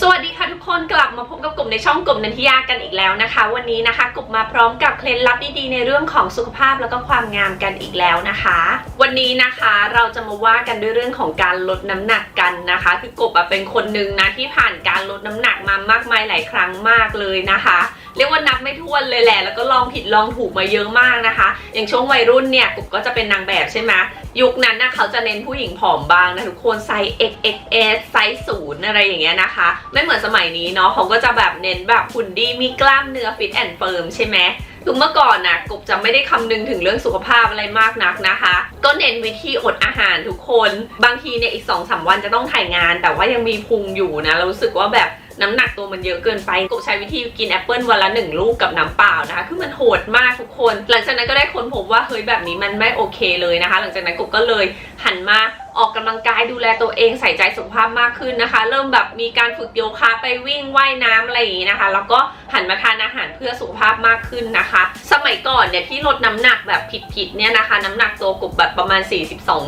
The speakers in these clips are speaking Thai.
สวัสดีค่ะทุกคนกลับมาพบกับกลุ่มในช่องกลุ่มนันทิยากันอีกแล้วนะคะ วันนี้นะคะกลุ่มมาพร้อมกับเคล็ดลับดีๆในเรื่องของสุขภาพแล้วก็ความงามกันอีกแล้วนะคะ วันนี้นะคะเราจะมาว่ากันด้วยเรื่องของการลดน้ำหนักกันนะคะ คือกบอะเป็นคนหนึ่งนะที่ผ่านการลดน้ำหนักมามากมายหลายครั้งมากเลยนะคะ เรียกว่านับไม่ถ้วนเลยแหละ แล้วก็ลองผิดลองถูกมาเยอะมากนะคะ อย่างช่วงวัยรุ่นเนี่ยกบก็จะเป็นนางแบบใช่ไหมยุคนั้นนะเขาจะเน้นผู้หญิงผอมบางนะทุกคนไซส์ XXS ไซส์ศูนย์อะไรอย่างเงี้ยนะคะ ไม่เหมือนสมัยนี้เนาะเขาก็จะแบบเน้นแบบหุ่นดีมีกล้ามเนื้อฟิตแอนด์เฟิร์มใช่ไหมคือเมื่อก่อนนะกบจะไม่ได้คำนึงถึงเรื่องสุขภาพอะไรมากนักนะคะ ก็เน้นวิธีอดอาหารทุกคน บางทีเนี่ยอีก2อสวันจะต้องถ่ายงาน แต่ว่ายังมีพุงอยู่นะเรารู้สึกว่าแบบ น้ำหนักตัวมันเยอะเกินไปกบใช้วิธีกินแอปเปิลวันละหนึ่งลูกกับน้ำเปล่านะคะ คือมันโหดมากทุกคน หลังจากนั้นก็ได้ค้นพบว่าเฮ้ยแบบนี้มันไม่โอเคเลยนะคะ หลังจากนั้นกบก็เลยหันมาออกกำลังกายดูแลตัวเองใส่ใจสุขภาพมากขึ้นนะคะ เริ่มแบบมีการฝึกโยคะไปวิ่งว่ายน้ำอะไรอย่างนี้นะคะ แล้วก็หันมาทานอาหารเพื่อสุขภาพมากขึ้นนะคะ สมัยก่อนเนี่ยที่ลดน้ำหนักแบบผิดๆเนี่ยนะคะ น้ำหนักตัวกบแบบประมาณ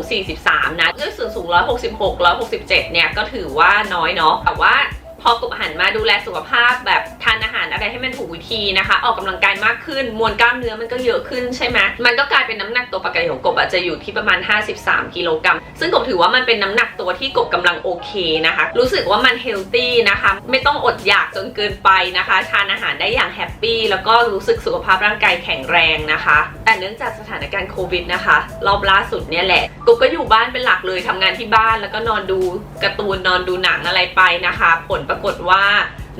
42-43 นะด้วยส่วนสูง 166 167 เนี่ยก็ถือว่าน้อยเนาะแต่ว่า พอกบหันมาดูแลสุขภาพแบบทานอาหารอะไรให้มันถูก วิธีนะคะ ออกกำลังกายมากขึ้น มวลกล้ามเนื้อมันก็เยอะขึ้นใช่ไหมมันก็กลายเป็นน้ำหนักตัวปกติของกบอาจจะอยู่ที่ประมาณ 53 กิโลกรัม ซึ่งกบถือว่ามันเป็นน้ำหนักตัวที่กบกำลังโอเคนะคะ รู้สึกว่ามันเฮลตี้นะคะ ไม่ต้องอดอยากจนเกินไปนะคะ ทานอาหารได้อย่างแฮปปี้แล้วก็รู้สึกสุขภาพร่างกายแข็งแรงนะคะ แต่เนื่องจากสถานการณ์โควิดนะคะ รอบล่าสุดเนี่ยแหละกบก็อยู่บ้านเป็นหลักเลยทำงานที่บ้านแล้วก็นอนดูการ์ตูนนอนดูหนังอะไรไปนะคะ ผลปรากฏว่า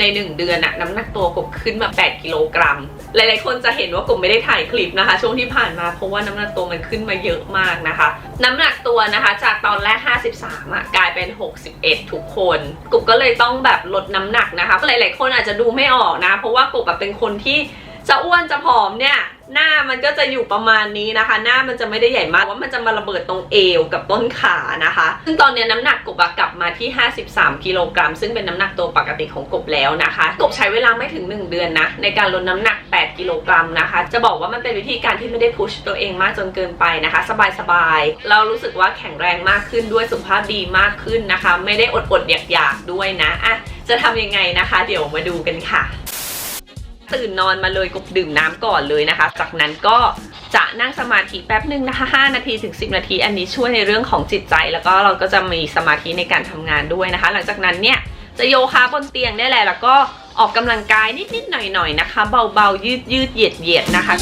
ใน 1 เดือนอะน้ำหนักตัวกบขึ้นมา 8 กิโลกรัม หลาย ๆ คนจะเห็นว่ากบไม่ได้ถ่ายคลิปนะคะ ช่วงที่ผ่านมาเพราะว่าน้ำหนักตัวมันขึ้นมาเยอะมากนะคะ น้ำหนักตัวนะคะจากตอนแรก 53อะกลายเป็น 61 ทุกคนกบก็เลยต้องแบบลดน้ำหนักนะคะหลาย ๆ คนอาจจะดูไม่ออกนะ เพราะว่ากบแบบเป็นคนที่จะอ้วนจะผอมเนี่ย หน้ามันก็จะอยู่ประมาณนี้นะคะ หน้ามันจะไม่ได้ใหญ่มากว่ามันจะมาระเบิดตรงเอวกับต้นขานะคะ ซึ่งตอนนี้น้ำหนักกบกลับมาที่ 53 กิโลกรัมซึ่งเป็นน้ำหนักตัวปกติของกบแล้วนะคะ กบใช้เวลาไม่ถึง 1 เดือนนะ ในการลดน้ำหนัก 8 กิโลกรัมนะคะ จะบอกว่ามันเป็นวิธีการที่ไม่ได้พุชตัวเองมากจนเกินไปนะคะ สบายๆเรารู้สึกว่าแข็งแรงมากขึ้นด้วยสุขภาพดีมากขึ้นนะคะ ไม่ได้อดๆอยากๆด้วยนะอะจะทำยังไงนะคะ เดี๋ยวมาดูกันค่ะ ตื่นนอนมาเลยกบดื่มน้ำก่อนเลยนะคะ จากนั้นก็จะนั่งสมาธิแป๊บหนึ่งนะคะ 5 นาทีถึง 10 นาที อันนี้ช่วยในเรื่องของจิตใจ แล้วก็เราก็จะมีสมาธิในการทำงานด้วยนะคะ หลังจากนั้นเนี่ยจะโยคะบนเตียงได้แหละแล้วก็ออกกำลังกายนิดๆหน่อยๆนะคะ เบาๆยืดยืดๆเหยียดเหยียดๆนะคะ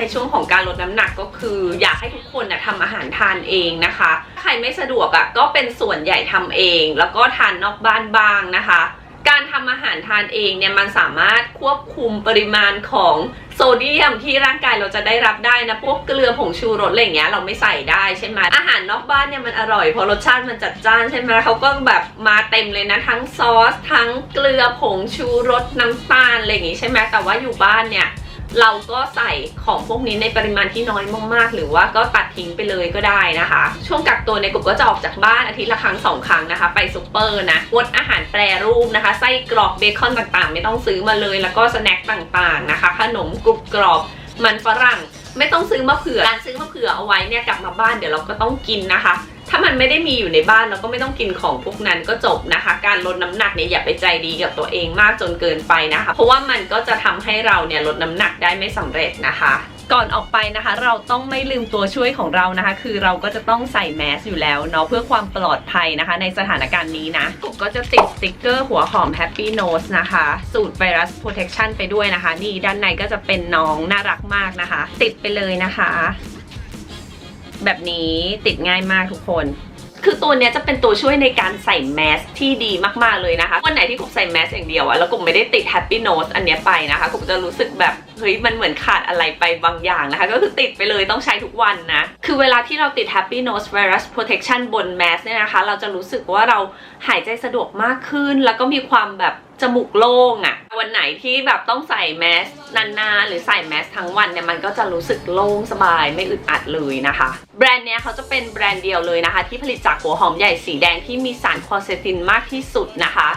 ในช่วงของการลดน้ำหนักก็คือ อยากให้ทุกคนนะทำอาหารทานเองนะคะใครไม่สะดวกอะ่ะก็เป็นส่วนใหญ่ทำเอง แล้วก็ทานนอกบ้านบ้างนะคะการทำอาหารทานเองเนี่ยมันสามารถควบคุมปริมาณของโซเดียมที่ร่างกายเราจะได้รับได้นะพวกเกลือผงชูรสอะไรอย่างเงี้ยเราไม่ใส่ได้ใช่ไหมอาหารนอกบ้านเนี่ยมันอร่อยเพราะรสชาติมันจัดจ้านใช่ไหมเขาก็แบบมาเต็มเลยนะ ทั้งซอส ทั้งเกลือผงชูรสน้ำตาลอะไรอย่างงี้ใช่ไหมแต่ว่าอยู่บ้านเนี่ย เราก็ใส่ของพวกนี้ในปริมาณที่น้อยมากๆ หรือว่าก็ตัดทิ้งไปเลยก็ได้นะคะ ช่วงกักตัวในยกบก็จะออกจากบ้านอาทิตย์ละครั้งสองครั้งนะคะ ไปซูเปอร์นะงดอาหารแปรรูปนะคะไส้กรอกเบคอนต่างๆ ไม่ต้องซื้อมาเลย แล้วก็สแน็คต่างๆนะคะ ขนมกรุบกรอบมันฝรั่ง ไม่ต้องซื้อมาเผื่อการซื้อมาเผื่อเอาไว้เนี่ยกลับมาบ้านเดี๋ยวเราก็ต้องกินนะคะ ถ้ามันไม่ได้มีอยู่ในบ้านเราก็ไม่ต้องกินของพวกนั้นก็จบนะคะ การลดน้ำหนักเนี่ยอย่าไปใจดีกับตัวเองมากจนเกินไปนะคะ เพราะว่ามันก็จะทำให้เราเนี่ยลดน้ำหนักได้ไม่สำเร็จนะคะก่อนออกไปนะคะ เราต้องไม่ลืมตัวช่วยของเรานะคะ คือเราก็จะต้องใส่แมสอยู่แล้วเนาะเพื่อความปลอดภัยนะคะ ในสถานการณ์นี้นะกบก็จะติดสติกเกอร์หัวหอม Happy Nose นะคะ สูตรไวรัส Protection ไปด้วยนะคะ นี่ด้านในก็จะเป็นน้องน่ารักมากนะคะ ติดไปเลยนะคะ แบบนี้ติดง่ายมากทุกคน คือตัวเนี้ยจะเป็นตัวช่วยในการใส่แมสที่ดีมากๆเลยนะคะ วันไหนที่กบใส่แมสอย่างเดียวอะแล้วกบไม่ได้ติด Happy Nose อันเนี้ยไปนะคะกบจะรู้สึกแบบเฮ้ยมันเหมือนขาดอะไรไปบางอย่างนะคะ ก็คือติดไปเลยต้องใช้ทุกวันนะ คือเวลาที่เราติด Happy Nose Virus Protection บนแมสเนี่ยนะคะ เราจะรู้สึกว่าเราหายใจสะดวกมากขึ้น แล้วก็มีความแบบจมูกโล่งอะวันไหนที่แบบต้องใส่แมสนานๆหรือใส่แมสทั้งวันเนี่ยมันก็จะรู้สึกโล่งสบายไม่อึดอัดเลยนะคะ แบรนด์เนี้ยเขาจะเป็นแบรนด์เดียวเลยนะคะ ที่ผลิตจากหัวหอมใหญ่สีแดงที่มีสารคอเซตินมากที่สุดนะคะ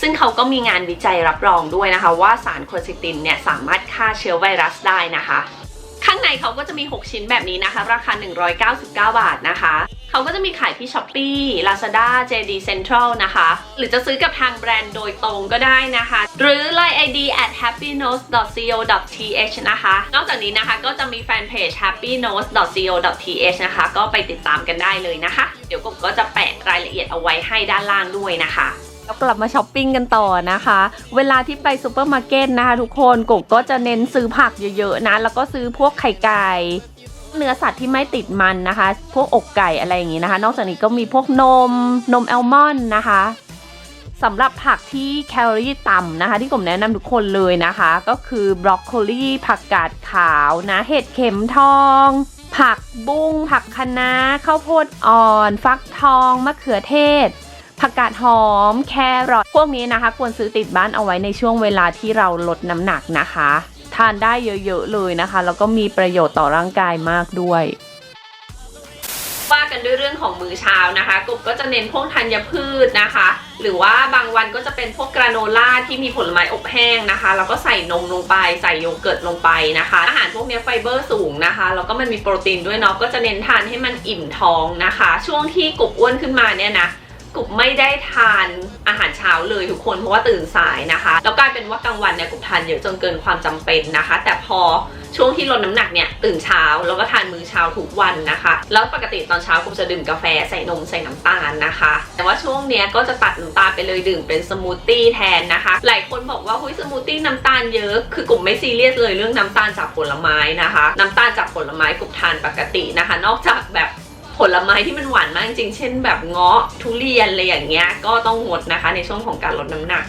ซึ่งเขาก็มีงานวิจัยรับรองด้วยนะคะ ว่าสารโคเซตินเนี่ยสามารถฆ่าเชื้อไวรัสได้นะคะ ข้างในเขาก็จะมี 6 ชิ้นแบบนี้นะคะ ราคา 199 บาทนะคะ เขาก็จะมีขายที่ Shopee Lazada JD Central นะคะ หรือจะซื้อกับทางแบรนด์โดยตรงก็ได้นะคะ หรือ Line ID at happynotes.co.th นะคะ นอกจากนี้นะคะก็จะมีแฟนเพจ happynotes.co.th นะคะ ก็ไปติดตามกันได้เลยนะคะ เดี๋ยวกบก็จะแปะรายละเอียดเอาไว้ให้ด้านล่างด้วยนะคะเรากลับมาช้อปปิ้งกันต่อนะคะ เวลาที่ไปซูเปอร์มาร์เก็ตนะคะทุกคนกบก็จะเน้นซื้อผักเยอะๆนะ แล้วก็ซื้อพวกไข่ไก่ เนื้อสัตว์ที่ไม่ติดมันนะคะ พวกอกไก่อะไรอย่างงี้นะคะ นอกจากนี้ก็มีพวกนมนมแอลมอนด์นะคะสำหรับผักที่แคลอรี่ต่ำนะคะ ที่ผมแนะนำทุกคนเลยนะคะ ก็คือบรอกโคลีผักกาดขาวนะเห็ดเข็มทอง ผักบุ้งผักคะน้าข้าวโพดอ่อน ฟักทอง มะเขือเทศผักกาดหอม แครอทพวกนี้นะคะ ควรซื้อติดบ้านเอาไว้ในช่วงเวลาที่เราลดน้ำหนักนะคะ ทานได้เยอะๆเลยนะคะ แล้วก็มีประโยชน์ต่อร่างกายมากด้วยว่ากันด้วยเรื่องของมื้อเช้านะคะกบก็จะเน้นพวกธัญพืชนะคะ หรือว่าบางวันก็จะเป็นพวกกราโนล่าที่มีผลไม้อบแห้งนะคะ แล้วก็ใส่นมลงไปใส่โยเกิร์ตลงไปนะคะ อาหารพวกนี้ไฟเบอร์สูงนะคะแล้วก็มันมีโปรตีนด้วยเนาะก็จะเน้นทานให้มันอิ่มท้องนะคะ ช่วงที่กบอ้วนขึ้นมาเนี่ยนะ กบไม่ได้ทานอาหารเช้าเลยทุกคนเพราะว่าตื่นสายนะคะ แล้วกลายเป็นว่ากลางวันเนี่ยกบทานเยอะจนเกินความจำเป็นนะคะ แต่พอช่วงที่ลดน้ำหนักเนี่ยตื่นเช้าแล้วก็ทานมื้อเช้าทุกวันนะคะ แล้วปกติตอนเช้ากบจะดื่มกาแฟใส่นมใส่น้ำตาลนะคะ แต่ว่าช่วงเนี้ยก็จะตัดน้ำตาลไปเลยดื่มเป็นสมูทตี้แทนนะคะ หลายคนบอกว่าหุ้ยสมูทตี้น้ำตาลเยอะคือกบไม่ซีเรียสเลยเรื่องน้ำตาลจากผลไม้นะคะ น้ำตาลจากผลไม้กบทานปกตินะคะ นอกจากแบบ ผลไม้ที่มันหวานมากจริง เช่นแบบเงาะทุเรียนอะไรอย่างเงี้ยก็ต้องงดนะคะในช่วงของการลดน้ำหนัก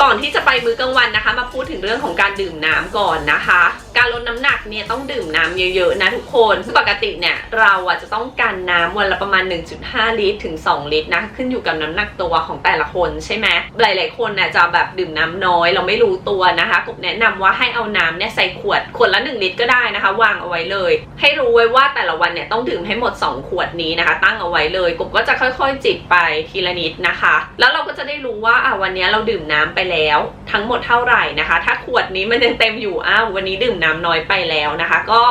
ก่อนที่จะไปมื้อกลางวันนะคะ มาพูดถึงเรื่องของการดื่มน้ำก่อนนะคะ การลดน้ำหนักเนี่ยต้องดื่มน้ำเยอะๆนะทุกคนปกติเนี่ยเราอะจะต้องการน้ำวันละประมาณ 1.5 ลิตรถึง 2 ลิตรนะขึ้นอยู่กับน้ำหนักตัวของแต่ละคนใช่ไหมหลายๆคนน่ะจะแบบดื่มน้ำน้อย เราไม่รู้ตัวนะคะกบแนะนำว่าให้เอาน้ำเนี่ยใส่ขวดขวดละ 1 ลิตรก็ได้นะคะ วางเอาไว้เลย ให้รู้ไว้ว่าแต่ละวันเนี่ยต้องดื่มให้หมด 2 ขวดนี้นะคะ ตั้งเอาไว้เลยกบก็จะค่อยๆจิบไปทีละนิดนะคะ แล้วเราก็จะได้รู้ว่าอะวันนี้เราดื่มน้ำไปแล้วทั้งหมดเท่าไหร่นะคะ ถ้าขวดนี้มันยังเต็มอยู่อ้าววันนี้ดื่มน้ำน้อยไปแล้วนะคะ ก็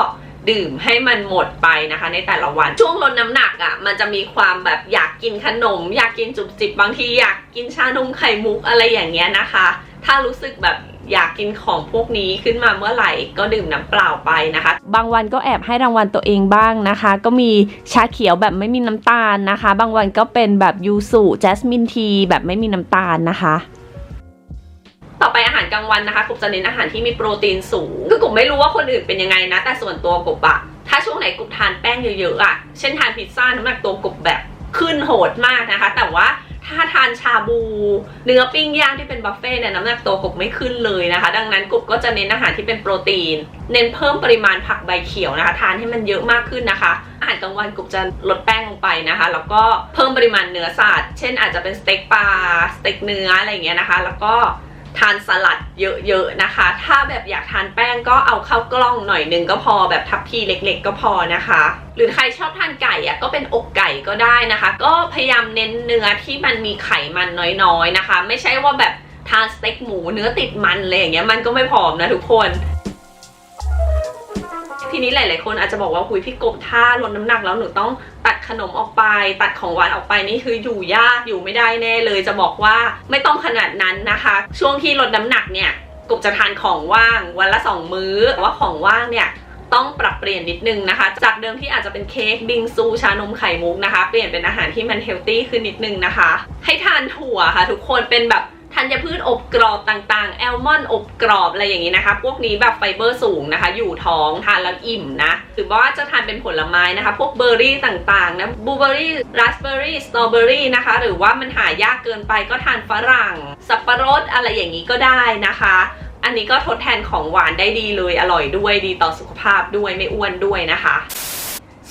ดื่มให้มันหมดไปนะคะ ในแต่ละวันช่วงลดน้ำหนักอะ่ะมันจะมีความแบบอยากกินขนม อยากกินจุบจิบบางทีอยากกินชานมไข่มุกอะไรอย่างเงี้ยนะคะ ถ้ารู้สึกแบบอยากกินของพวกนี้ขึ้นมาเมื่อไหร่ก็ดื่มน้ำเปล่าไปนะคะ บางวันก็แอบให้รางวัลตัวเองบ้างนะคะ ก็มีชาเขียวแบบไม่มีน้ำตาลนะคะ บางวันก็เป็นแบบยูสุแจสมินทีแบบไม่มีน้ำตาลนะคะ ต่อไปอาหารกลางวันนะคะกบจะเน้นอาหารที่มีโปรตีนสูงคือกบไม่รู้ว่าคนอื่นเป็นยังไงนะ แต่ส่วนตัวกบอะถ้าช่วงไหนกบทานแป้งเยอะๆอะเช่นทานพิซซ่าน้ำหนักตัวกบแบบขึ้นโหดมากนะคะ แต่ว่าถ้าทานชาบู เนื้อปิ้งย่างที่เป็นบุฟเฟ่ต์เนี่ยน้ำหนักตัวกบไม่ขึ้นเลยนะคะ ดังนั้นกบก็จะเน้นอาหารที่เป็นโปรตีน เน้นเพิ่มปริมาณผักใบเขียวนะคะ ทานให้มันเยอะมากขึ้นนะคะ อาหารกลางวันกบจะลดแป้งลงไปนะคะ แล้วก็เพิ่มปริมาณเนื้อสัตว์เช่นอาจจะเป็นสเต็กปลาสเต็กเนื้ออะไรอย่างเงี้ยนะคะ แล้วก็ ทานสลัดเยอะๆนะคะ ถ้าแบบอยากทานแป้งก็เอาเข้ากล้องหน่อยนึงก็พอแบบทัพพีเล็กๆ ก็พอนะคะ หรือใครชอบทานไก่อะก็เป็นอกไก่ก็ได้นะคะ ก็พยายามเน้นเนื้อที่มันมีไขมันน้อยๆนะคะ ไม่ใช่ว่าแบบทานสเต็กหมูเนื้อติดมันอะไรอย่างเงี้ยมันก็ไม่ผอมนะทุกคน ทีนี้หลาย ๆ คนอาจจะบอกว่าคุยพี่กบถ้าลดน้ำหนักแล้วหนูต้องตัดขนมออกไป ตัดของหวานออกไปนี่คืออยู่ยากอยู่ไม่ได้แน่เลยจะบอกว่าไม่ต้องขนาดนั้นนะคะ ช่วงที่ลดน้ำหนักเนี่ยกบจะทานของว่างวันละสองมื้อแต่ว่าของว่างเนี่ยต้องปรับเปลี่ยนนิดนึงนะคะ จากเดิมที่อาจจะเป็นเค้กบิงซูชานมไข่มุกนะคะ เปลี่ยนเป็นอาหารที่มันเฮลตี้ขึ้นนิดนึงนะคะ ให้ทานถั่วค่ะทุกคนเป็นแบบ ธัญพืชอบกรอบต่างๆ แอลมอนด์อบกรอบอะไรอย่างนี้นะคะ พวกนี้แบบไฟเบอร์สูงนะคะ อยู่ท้องทานแล้วอิ่มนะ หรือว่าจะทานเป็นผลไม้นะคะ พวกเบอร์รี่ต่างๆนะบลูเบอร์รี่ราสเบอร์รี่สตรอเบอร์รี่นะคะ หรือว่ามันหายากเกินไปก็ทานฝรั่ง สับปะรดอะไรอย่างนี้ก็ได้นะคะอันนี้ก็ทดแทนของหวานได้ดีเลย อร่อยด้วยดีต่อสุขภาพด้วยไม่อ้วนด้วยนะคะ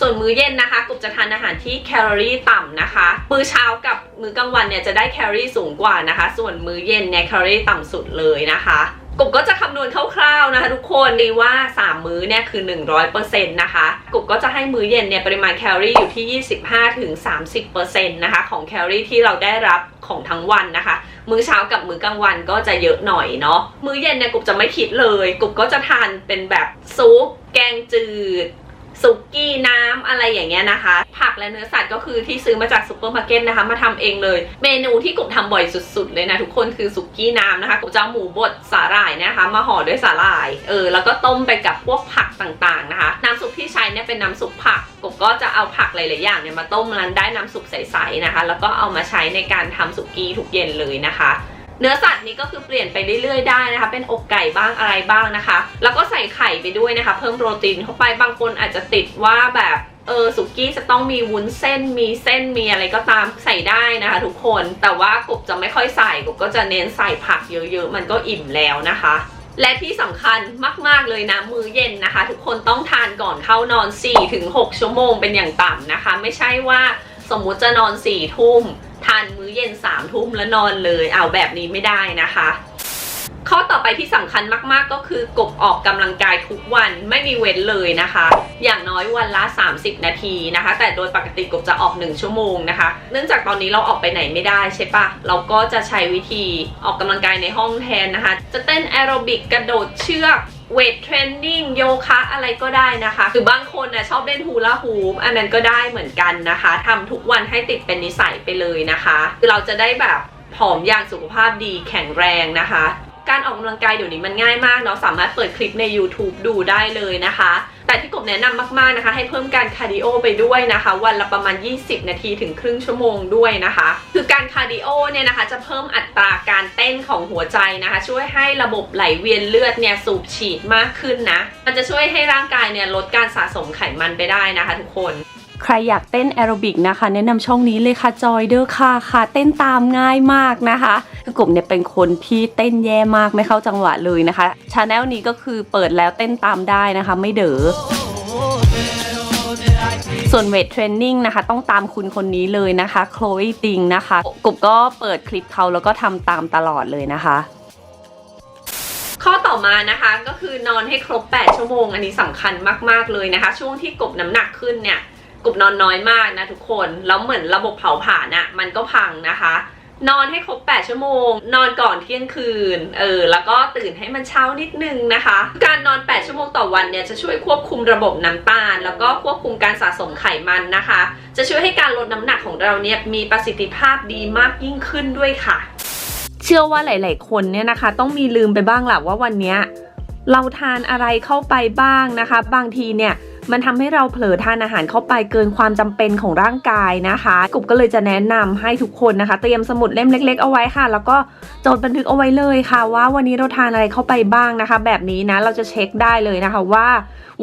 ส่วนมื้อเย็นนะคะกบจะทานอาหารที่แคลอรี่ต่ำนะคะ มื้อเช้ากับมื้อกลางวันเนี่ยจะได้แคลอรี่สูงกว่านะคะ ส่วนมื้อเย็นเนี่ยแคลอรี่ต่ำสุดเลยนะคะกบก็จะคำนวณคร่าวๆนะคะทุกคนดีว่า 3 มื้อเนี่ยคือ 100%นะคะกบก็จะให้มื้อเย็นเนี่ยปริมาณแคลอรี่อยู่ที่ 25-30%นะคะของแคลอรี่ที่เราได้รับของทั้งวันนะคะ มื้อเช้ากับมื้อกลางวันก็จะเยอะหน่อยเนาะมื้อเย็นเนี่ยกุบจะไม่คิดเลยกุบก็จะทานเป็นแบบซุปแกงจืด สุกี้น้ำอะไรอย่างเงี้ยนะคะ ผักและเนื้อสัตว์ก็คือที่ซื้อมาจากซูเปอร์มาร์เก็ตนะคะ มาทำเองเลย เมนูที่กุบทำบ่อยสุดๆเลยนะทุกคนคือสุกี้น้ำนะคะกุบจะหมูบดสาหร่ายนะคะ มาห่อด้วยสาหร่ายเออแล้วก็ต้มไปกับพวกผักต่างๆนะคะ น้ำซุปที่ใช้เนี่ยเป็นน้ำซุปผักกุบก็จะเอาผักหลายๆอย่างเนี่ยมาต้มแล้วได้น้ำซุปใสๆนะคะ แล้วก็เอามาใช้ในการทำสุกี้ทุกเย็นเลยนะคะ เนื้อสัตว์นี้ก็คือเปลี่ยนไปเรื่อยๆได้นะคะ เป็นอกไก่บ้างอะไรบ้างนะคะ แล้วก็ใส่ไข่ไปด้วยนะคะ เพิ่มโปรตีนเข้าไปบางคนอาจจะติดว่าแบบเออสุกี้จะต้องมีวุ้นเส้นมีเส้นมีอะไรก็ตามใส่ได้นะคะ ทุกคนแต่ว่ากบจะไม่ค่อยใส่กบก็จะเน้นใส่ผักเยอะๆ มันก็อิ่มแล้วนะคะ และที่สำคัญมากๆเลยนะ มื้อเย็นนะคะ ทุกคนต้องทานก่อนเข้านอน 4-6 ชั่วโมงเป็นอย่างต่ำนะคะ ไม่ใช่ว่าสมมุติจะนอน4ทุ่ม ทานมื้อเย็น3ทุ่มแล้วนอนเลยเอาแบบนี้ไม่ได้นะคะ ข้อต่อไปที่สำคัญมากๆก็คือกบออกกำลังกายทุกวันไม่มีเว้นเลยนะคะ อย่างน้อยวันละ 30 นาทีนะคะ แต่โดยปกติกบจะออก 1 ชั่วโมงนะคะ เนื่องจากตอนนี้เราออกไปไหนไม่ได้ใช่ปะเราก็จะใช้วิธีออกกำลังกายในห้องแทนนะคะ จะเต้นแอโรบิกกระโดดเชือก เวทเทรนนิ่งโยคะอะไรก็ได้นะคะ หรือบางคนนะชอบเล่นฮูลาฮูปอันนั้นก็ได้เหมือนกันนะคะทำทุกวันให้ติดเป็นนิสัยไปเลยนะคะ คือเราจะได้แบบผอมอย่างสุขภาพดีแข็งแรงนะคะ การออกกำลังกายเดี๋ยวนี้มันง่ายมากเนาะสามารถเปิดคลิปใน YouTube ดูได้เลยนะคะ แต่ที่กบแนะนำมากๆนะคะ ให้เพิ่มการคาร์ดิโอไปด้วยนะคะ วันละประมาณ 20 นาทีถึงครึ่งชั่วโมงด้วยนะคะ คือการคาร์ดิโอเนี่ยนะคะ จะเพิ่มอัตราการเต้นของหัวใจนะคะ ช่วยให้ระบบไหลเวียนเลือดเนี่ยสูบฉีดมากขึ้นนะ มันจะช่วยให้ร่างกายเนี่ยลดการสะสมไขมันไปได้นะคะ ทุกคนใครอยากเต้นแอโรบิกนะคะ แนะนำช่องนี้เลยค่ะจอยเดอร์ค่ะค่ะ เต้นตามง่ายมากนะคะ กลุ่มเนี่ยเป็นคนที่เต้นแย่มากไม่เข้าจังหวะเลยนะคะชาแนลนี้ก็คือเปิดแล้วเต้นตามได้นะคะ ไม่เด๋อส่วนเวทเทรนนิ่งนะคะ ต้องตามคุณคนนี้เลยนะคะโคล e ติงนะคะกลุ่มก็เปิดคลิปเขาแล้วก็ทำตามตลอดเลยนะคะ ข้อต่อมานะคะก็คือนอนให้ครบ 8 ชั่วโมง อันนี้สำคัญมากๆเลยนะคะ ช่วงที่กบน้ำหนักขึ้นเนี่ยกบนอนน้อยมากนะทุกคน แล้วเหมือนระบบเผาผลาญอะมันก็พังนะคะ นอนให้ครบ 8 ชั่วโมง นอนก่อนเที่ยงคืน เออ แล้วก็ตื่นให้มันเช้านิดนึงนะคะ การนอน 8 ชั่วโมงต่อวันเนี่ยจะช่วยควบคุมระบบน้ำตาล แล้วก็ควบคุมการสะสมไขมันนะคะ จะช่วยให้การลดน้ำหนักของเราเนี่ยมีประสิทธิภาพดีมากยิ่งขึ้นด้วยค่ะ เชื่อว่าหลาย ๆ คนเนี่ยนะคะ ต้องมีลืมไปบ้างแหละว่าวันนี้เราทานอะไรเข้าไปบ้างนะคะ บางทีเนี่ย มันทำให้เราเผลอทานอาหารเข้าไปเกินความจำเป็นของร่างกายนะคะกลุ่มก็เลยจะแนะนำให้ทุกคนนะคะ เตรียมสมุดเล่มเล็ก ๆ เอาไว้ค่ะ แล้วก็จดบันทึกเอาไว้เลยค่ะ ว่าวันนี้เราทานอะไรเข้าไปบ้างนะคะ แบบนี้นะเราจะเช็คได้เลยนะคะว่า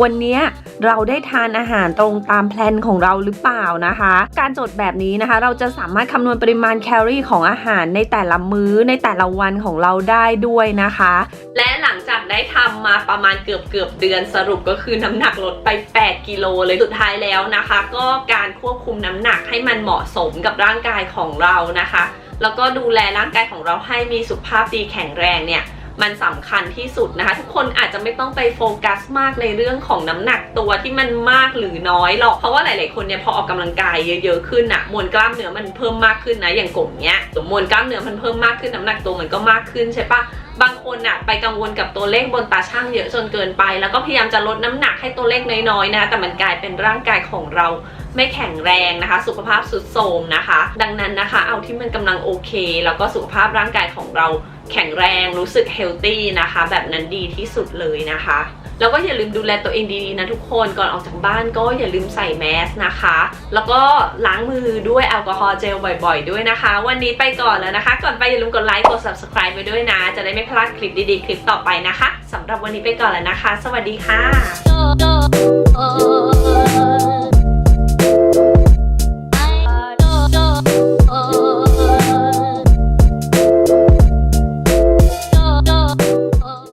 วันนี้เราได้ทานอาหารตรงตามแพลนของเราหรือเปล่านะคะ การจดแบบนี้นะคะ เราจะสามารถคำนวณปริมาณแคลอรี่ของอาหารในแต่ละมื้อในแต่ละวันของเราได้ด้วยนะคะ และหลัง จากได้ทำมาประมาณเกือบเกือบเดือนสรุปก็คือน้ำหนักลดไป 8 กิโลเลยสุดท้ายแล้วนะคะ ก็การควบคุมน้ำหนักให้มันเหมาะสมกับร่างกายของเรานะคะ แล้วก็ดูแลร่างกายของเราให้มีสุขภาพดีแข็งแรงเนี่ย มันสำคัญที่สุดนะคะ ทุกคนอาจจะไม่ต้องไปโฟกัสมากในเรื่องของน้ำหนักตัวที่มันมากหรือน้อยหรอก เพราะว่าหลาย ๆ คนเนี่ยพอออกกำลังกายเยอะ ๆ ขึ้นอะมวลกล้ามเนื้อมันเพิ่มมากขึ้นนะอย่างกลุ่มเนี้ยสมมวลกล้ามเนื้อมันเพิ่มมากขึ้นน้ำหนักตัวมันก็มากขึ้นใช่ปะบางคนอะไปกังวลกับตัวเลขบนตาช่างเยอะจนเกินไป แล้วก็พยายามจะลดน้ำหนักให้ตัวเลขน้อย ๆ นะแต่มันกลายเป็นร่างกายของเราไม่แข็งแรงนะคะ สุขภาพสุดโทรมนะคะ ดังนั้นนะคะ เอาที่มันกำลังโอเค แล้วก็สุขภาพร่างกายของเรา แข็งแรงรู้สึกเฮลตี้นะคะ แบบนั้นดีที่สุดเลยนะคะ แล้วก็อย่าลืมดูแลตัวเองดีๆนะทุกคนก่อนออกจากบ้านก็อย่าลืมใส่แมสนะคะ แล้วก็ล้างมือด้วยแอลกอฮอล์เจลบ่อยๆ ด้วยนะคะ วันนี้ไปก่อนแล้วนะคะ ก่อนไปอย่าลืมกดไลค์กด subscribe ไปด้วยนะ จะได้ไม่พลาดคลิปดีๆ คลิปต่อไปนะคะสำหรับวันนี้ไปก่อนแล้วนะคะ สวัสดีค่ะ oh, oh, oh.